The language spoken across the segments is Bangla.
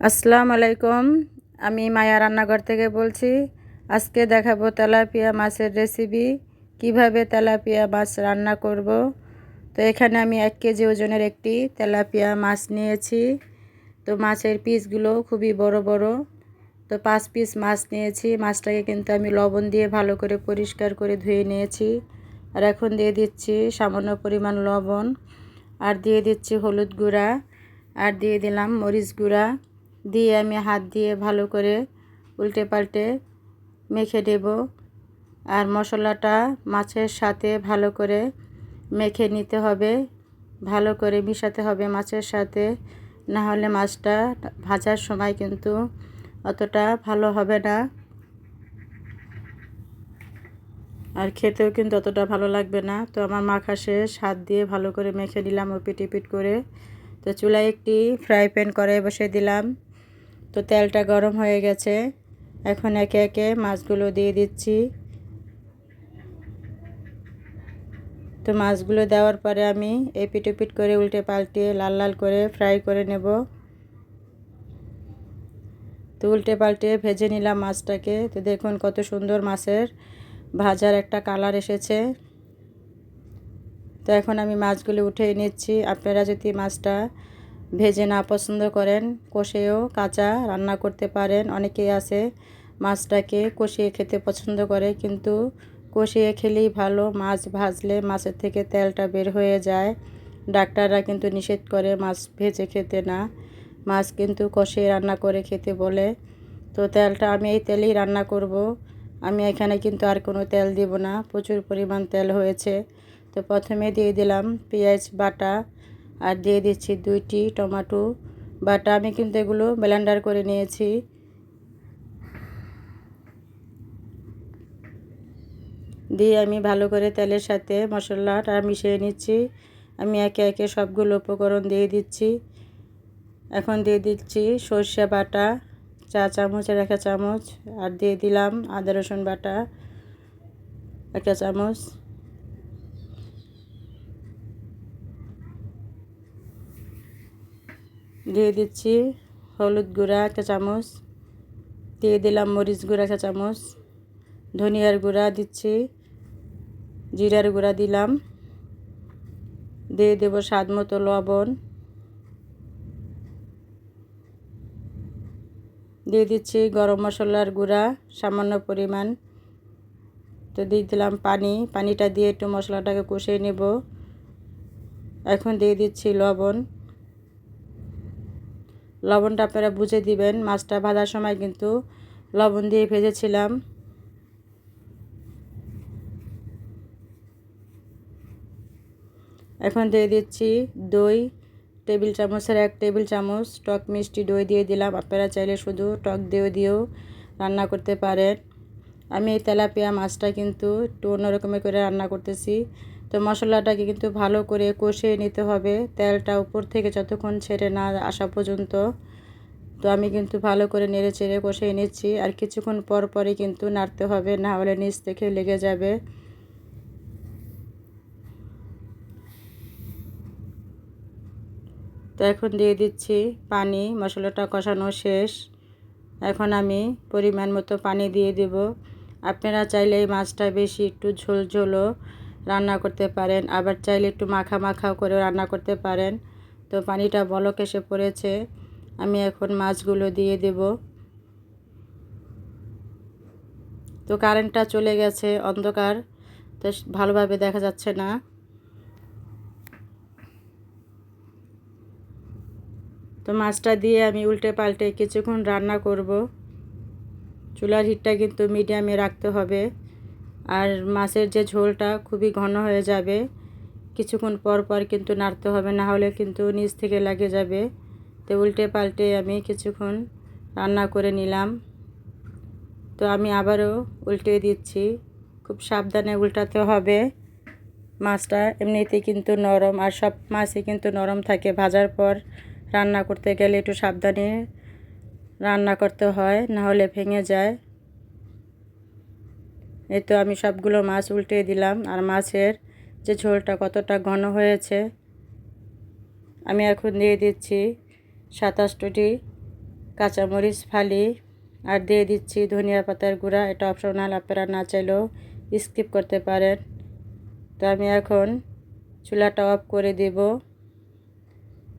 আসসালামু আলাইকুম। আমি মায়া রান্নাঘর থেকে বলছি, আজকে দেখাবো তেলাপিয়া মাছের রেসিপি, কীভাবে তেলাপিয়া মাছ রান্না করব। তো এখানে আমি এক কেজি ওজনের একটি তেলাপিয়া মাছ নিয়েছি। তো মাছের পিসগুলো খুবই বড় বড়। তো পাঁচ পিস মাছ নিয়েছি। মাছটাকে কিন্তু আমি লবণ দিয়ে ভালো করে পরিষ্কার করে ধুয়ে নিয়েছি। আর এখন দিয়ে দিচ্ছি সামান্য পরিমাণ লবণ। আর দিয়ে দিচ্ছি হলুদ গুঁড়া। আর দিয়ে দিলাম মরিচ গুঁড়া। দিয়ে আমি হাত দিয়ে ভালো করে উল্টে পাল্টে মেখে দেব আর মশলাটা মাছের সাথে ভালো করে মেখে নিতে হবে। ভালো করে মিশাতে হবে মাছের সাথে। না হলে মাছটা ভাজার সময় কিন্তু অতটা ভালো হবে না। আর খেতেও কিন্তু অতটা ভালো লাগবে না। তো আমার মাখা শেষ। হাত দিয়ে ভালো করে মেখে নিলাম ও পিট করে। তো চুলায় একটি ফ্রাই প্যান করে বসে দিলাম। তো তেলটা গরম হয়ে গেছে। এখন একে একে মাছগুলো দিয়ে দিচ্ছি। তো মাছগুলো দেওয়ার পরে আমি এই পিট করে উল্টে পাল্টে লাল লাল করে ফ্রাই করে নেব। তো উল্টে পাল্টে ভেজে নিলাম মাছটাকে। তো দেখুন কত সুন্দর মাছের ভাজার একটা কালার এসেছে। তো এখন আমি মাছগুলো উঠে নিচ্ছি। আপনারা যদি মাছটা ভেজে না পছন্দ করেন, কষেও কাঁচা রান্না করতে পারেন। অনেকেই আছে মাছটাকে কষিয়ে খেতে পছন্দ করে, কিন্তু কষিয়ে খেলেই ভালো। মাছ ভাজলে মাছের থেকে তেলটা বের হয়ে যায়। ডাক্তাররা কিন্তু নিষেধ করে মাছ ভেজে খেতে না। মাছ কিন্তু কষিয়ে রান্না করে খেতে বলে। তো তেলটা আমি এই তেলেই রান্না করব। আমি এখানে কিন্তু আর কোনো তেল দিব না। প্রচুর পরিমাণ তেল হয়েছে। তো প্রথমে দিয়ে দিলাম পেঁয়াজ, বাটা আর দিয়ে দিচ্ছি দুইটি টমেটো, বাটা আমি কিন্তু এগুলো ব্লেন্ডার করে নিয়েছি। দিয়ে আমি ভালো করে তেলের সাথে মশলাটা মিশিয়ে নিচ্ছি। আমি একে একে সবগুলো উপকরণ দিয়ে দিচ্ছি। এখন দিয়ে দিচ্ছি সর্ষে বাটা, চা চামচের একটা চামচ, আর দিয়ে দিলাম আদা রসুন বাটা একটা চামচ। দিয়ে দিচ্ছি হলুদ গুঁড়া, একটা চামচ। দিয়ে দিলাম মরিচ গুঁড়া, একটা চামচ। ধনিয়ার গুঁড়া দিচ্ছি, জিরার গুঁড়া দিলাম। দিয়ে দেব স্বাদ মতো লবণ। দিয়ে দিচ্ছি গরম মশলার গুঁড়া, সামান্য পরিমাণ। তো দিয়ে দিলাম পানি, পানিটা দিয়ে একটু মশলাটাকে কষিয়ে নেব। এখন দিয়ে দিচ্ছি লবণ। লবণটা আপনারা বুঝে দিবেন। মাছটা ভাজার সময় কিন্তু লবণ দিয়ে ভেজেছিলাম। এখন দিয়ে দিচ্ছি দই, টেবিল চামচের এক টেবিল চামচ টক মিষ্টি দই দিয়ে দিলাম। আপনারা চাইলে শুধু টক দিয়ে দিয়েও রান্না করতে পারেন। আমি এই তেলাপিয়া মাছটা কিন্তু একটু অন্যরকমের করে রান্না করতেছি। তো মশলাটাকে কিন্তু ভালো করে কষিয়ে নিতে হবে। তেলটা উপর থেকে যতক্ষণ ছেড়ে না আসা পর্যন্ত। তো আমি কিন্তু ভালো করে নেড়ে চেড়ে কষিয়ে নিচ্ছি। আর কিছুক্ষণ পর পরে কিন্তু নাড়তে হবে, না হলে নিচ থেকে লেগে যাবে। তো এখন দিয়ে দিচ্ছি পানি, মশলাটা কষানো শেষ। এখন আমি পরিমাণ মতো পানি দিয়ে দেব। আপনারা চাইলে এই মাছটা বেশি একটু ঝোল ঝোলও রান্না করতে পারেন। আবার চাইলে একটু মাখা মাখাও করে রান্না করতে পারেন। তো পানিটা বলক এসে পড়েছে। আমি এখন মাছগুলো দিয়ে দেব। তো কারেন্টটা চলে গেছে, অন্ধকার। তো ভালোভাবে দেখা যাচ্ছে না। তো মাছটা দিয়ে আমি উল্টে পাল্টে কিছুক্ষণ রান্না করব। চুলার হিটটা কিন্তু মিডিয়ামে রাখতে হবে। আর মাছের যে ঝোলটা খুবই ঘন হয়ে যাবে, কিছুক্ষণ পর পর কিন্তু নাড়তে হবে, না হলে কিন্তু নিচ থেকে লাগে যাবে। তো উল্টে পাল্টে আমি কিছুক্ষণ রান্না করে নিলাম। তো আমি আবারও উল্টে দিচ্ছি। খুব সাবধানে উল্টাতে হবে। মাছটা এমনিতে কিন্তু নরম, আর সব মাছই কিন্তু নরম থাকে। ভাজার পর রান্না করতে গেলে একটু সাবধানে রান্না করতে হয়, না হলে ভেঙে যায়। এই তো আমি সবগুলো মাছ উল্টে দিলাম আর মাছের যে ঝোলটা কতটা ঘন হয়েছে, আমি এখন দিয়ে দিচ্ছি সাতাশটি কাঁচামরিচ ফালি আর দিয়ে দিচ্ছি ধনিয়া পাতার গুঁড়া। এটা অপশনাল আপনারা না চাইলেও স্কিপ করতে পারেন। তো আমি এখন চুলাটা অফ করে দেব।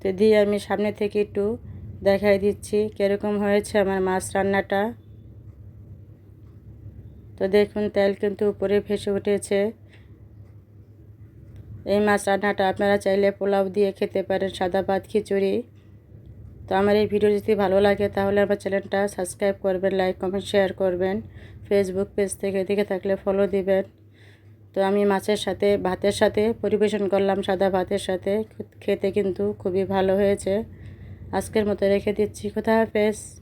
তো দিয়ে আমি সামনে থেকে একটু দেখাই দিচ্ছি কীরকম হয়েছে আমার মাছ রান্নাটা। তো দেখুন, তেল কিন্তু উপরে ভেসে উঠেছে। এই মাছ রান্নাটা আপনারা চাইলে পোলাও দিয়ে খেতে পারেন, সাদা ভাত, খিচুড়ি। তো আমার এই ভিডিও যদি ভালো লাগে, তাহলে আমার চ্যানেলটা সাবস্ক্রাইব করবেন, লাইক, কমেন্ট, শেয়ার করবেন। ফেসবুক পেজ থেকে দেখে থাকলে ফলো দিবেন। তো আমি মাছের সাথে, ভাতের সাথে পরিবেশন করলাম, সাদা ভাতের সাথে। খেতে কিন্তু খুবই ভালো হয়েছে। আজকের মতো রেখে দিচ্ছি। কোথা হাফেজ।